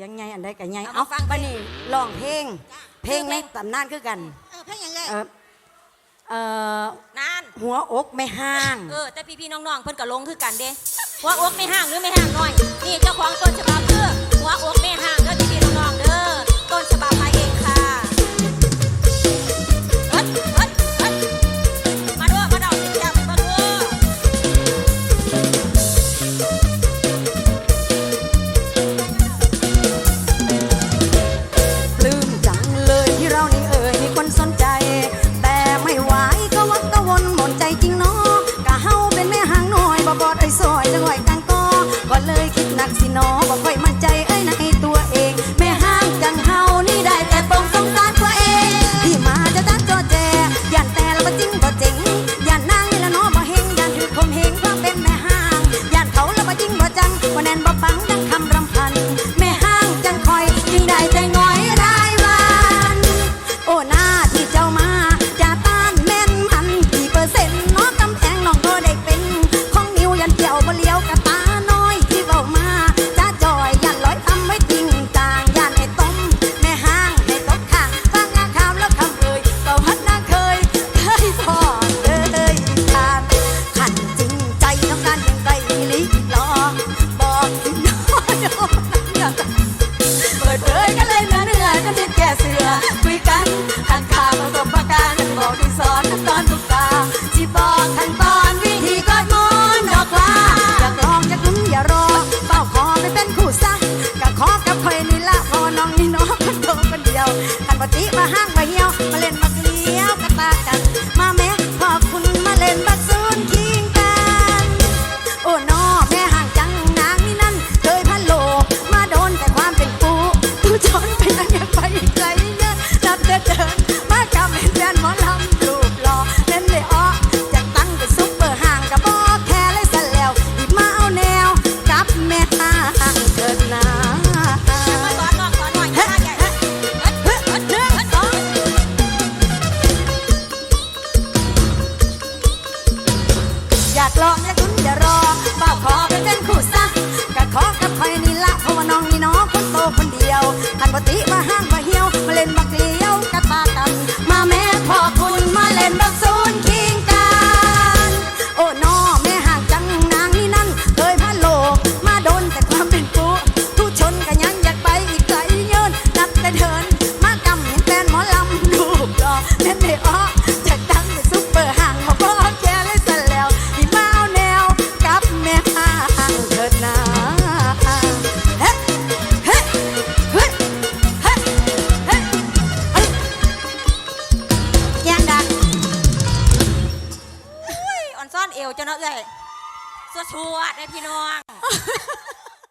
สียงใหญ่อันใดกับใหญ่เอาเอามาฟังบัดนี้ร้องเพลง เพลงเพในลงตำนานคือกันเออเพ่งยังไงเออเอ่อนานหัวอกไม่ห้าง เออ แต่พี่ๆน้องๆเพิ่นก็ลงคือกันเด้หัวอกไม่ห่างหรือไม่ห่างน้อย นี่เจ้าของต้นฉบับคือหัวอกไม่ห่างเด้อพี่ๆน้องๆเด้อต้นฉบับ น้องบ่ค่อยมั่นใจ คุยกันทางข่าวประสบการณ์บอกที่สอนขั้นตอนทุกตาที่บอกขั้นตอนวิธีกอดมอนดอกลาอยากลองอยากลุ้นอย่ารอเป้าขอไม่เป็นคู่ซะกับขอกับคอยนี่ละพอน้องนี่น้องคนโตคนเดียวกันปฏิมาห้างมาเหี่ยว องอยากลุ้นอย่ารอเฝ้าขอเป็นเป็นคู่ซะกะขอกับใครนี่ละเพราะว่าน้องนี่น้องคนโตคนเดียวทันปฏิมาห้างมาเหี่ยวมาเล่นบักเลี้ยวกะตากัน มาแม่ขอบคุณมาเล่นบักซูนคิงกันโอ้น้อแม่ห่างจังนางนี่นั่นเคยพันโลกมาโดนแต่ความเป็นปูทุชนกันยังอยากไปอีกไกลเยินนับแต่เดินมากำเห็นแฟนหมอลำลูกรอเล่นไม่อ้อ เอวเจ้าเนาะเอ้ยสวดๆนะพี่น้อง